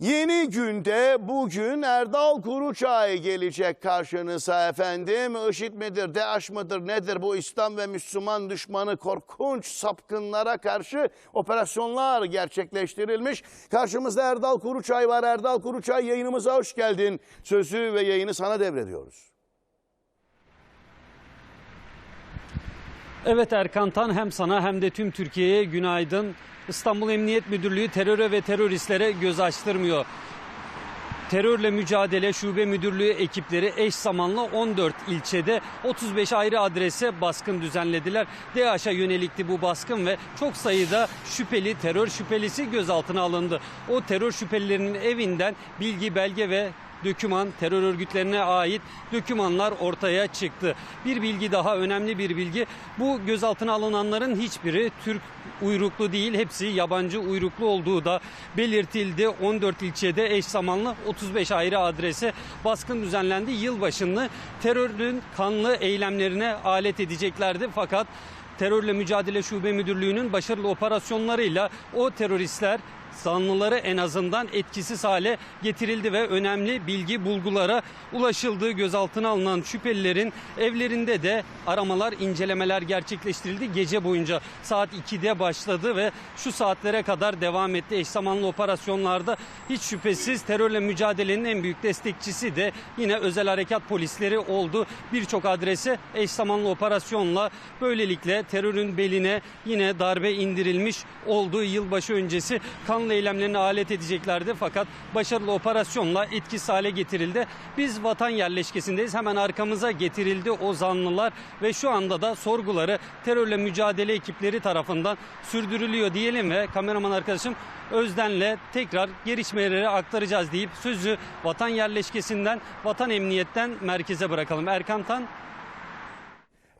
Yeni günde bugün Erdal Kuruçay gelecek karşınıza efendim. IŞİD midir, DAEŞ mıdır, nedir bu İslam ve Müslüman düşmanı korkunç sapkınlara karşı operasyonlar gerçekleştirilmiş. Karşımızda Erdal Kuruçay var. Erdal Kuruçay yayınımıza hoş geldin. Sözü ve yayını sana devrediyoruz. Evet Erkan Tan hem sana hem de tüm Türkiye'ye günaydın. İstanbul Emniyet Müdürlüğü teröre ve teröristlere göz açtırmıyor. Terörle mücadele şube müdürlüğü ekipleri eş zamanlı 14 ilçede 35 ayrı adrese baskın düzenlediler. DAEŞ'e yönelikti bu baskın ve çok sayıda şüpheli terör şüphelisi gözaltına alındı. O terör şüphelilerinin evinden bilgi, belge ve döküman terör örgütlerine ait dökümanlar ortaya çıktı. Bir bilgi daha önemli bir bilgi. Bu gözaltına alınanların hiçbiri Türk uyruklu değil. Hepsi yabancı uyruklu olduğu da belirtildi. 14 ilçede eş zamanlı 35 ayrı adrese baskın düzenlendi. Yılbaşını terörün kanlı eylemlerine alet edeceklerdi. Fakat Terörle Mücadele Şube Müdürlüğü'nün başarılı operasyonlarıyla o teröristler zanlıları en azından etkisiz hale getirildi ve önemli bilgi bulgulara ulaşıldığı gözaltına alınan şüphelilerin evlerinde de aramalar, incelemeler gerçekleştirildi. Gece boyunca saat 2'de başladı ve şu saatlere kadar devam etti. Eş zamanlı operasyonlarda hiç şüphesiz terörle mücadelenin en büyük destekçisi de yine özel harekat polisleri oldu. Birçok adrese eş zamanlı operasyonla böylelikle terörün beline yine darbe indirilmiş olduğu yılbaşı öncesi kanlı eylemlerine alet edeceklerdi. Fakat başarılı operasyonla etkisiz hale getirildi. Biz vatan yerleşkesindeyiz. Hemen arkamıza getirildi o zanlılar ve şu anda da sorguları terörle mücadele ekipleri tarafından sürdürülüyor diyelim ve kameraman arkadaşım Özden'le tekrar gelişmeleri aktaracağız deyip sözü vatan yerleşkesinden, vatan emniyetten merkeze bırakalım. Erkan Tan